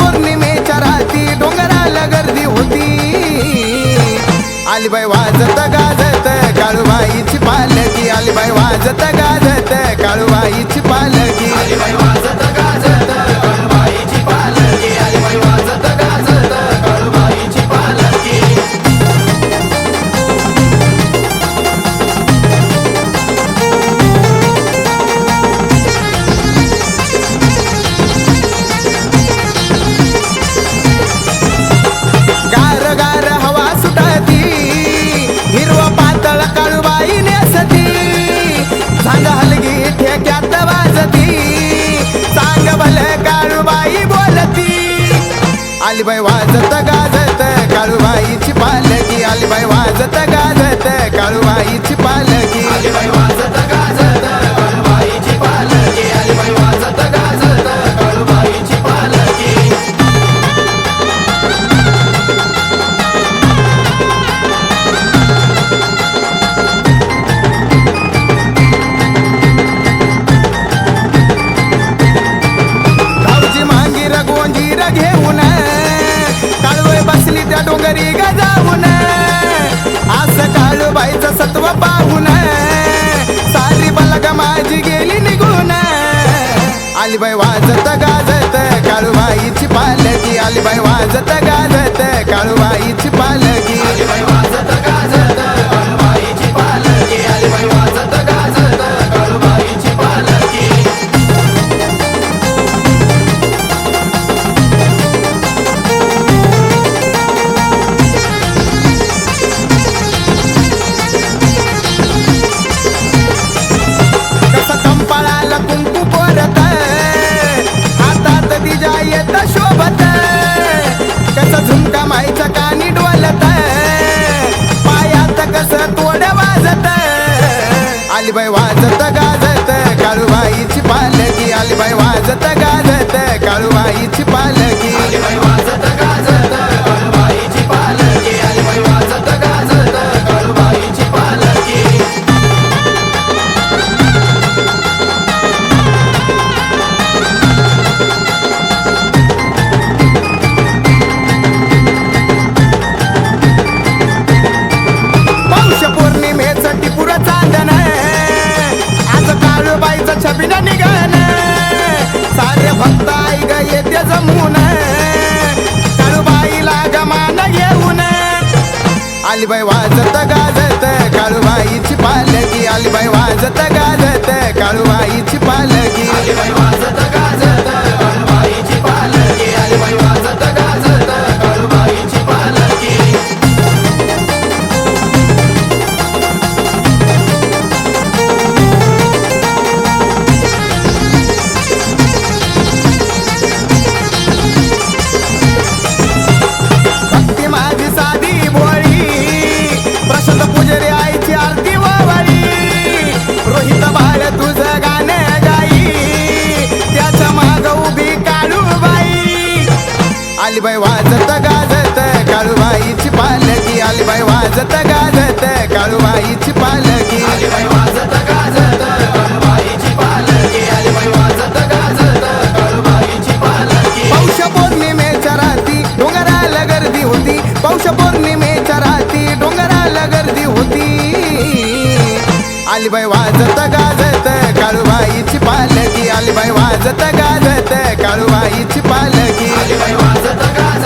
पौर्णिमेच्या राती डोंगराला गर्दी होती. आलीबाई वाजत गाजत काळूबाईची पालकी आलीबाई वाजत गा आलीबाई वाजत गाजत काळूबाईची पालकी आलीबाई वाजत गाजत काळूबाईची पालकी घरी त्या डोंगरी गजावून असं काळूबाईचं सत्व पाहून सारी बलग माझी गेली निघून आलीबाई वाजत गाजत काळूबाईची पालकी आलीबाई वाजत गाजत काळूबाईची पालकी आलीबाई वाजत गाजत काळूबाईची पालकी आलीबाई वाजत गाजत काळूबाईची पालकी बाई वाजत आलीबाई वाजत गाजत काळूबाईची पालकी आलीबाई वाजत गाजत काळूबाईची पालकी आलीबाई वाजत गाजत काळूबाईची पालखी. आलीबाई वाजत गाजत काळूबाईची पालखी. पौष पौर्णिमेच्या रात्री डोंगराला गर्दी होती. पौष पौर्णिमेच्या रात्री डोंगराला गर्दी होती. आलीबाई वाजत गाजत काळूबाईची पालकी आलीबाई वाजत गाजत काळूबाईची पालकी Santa Casa.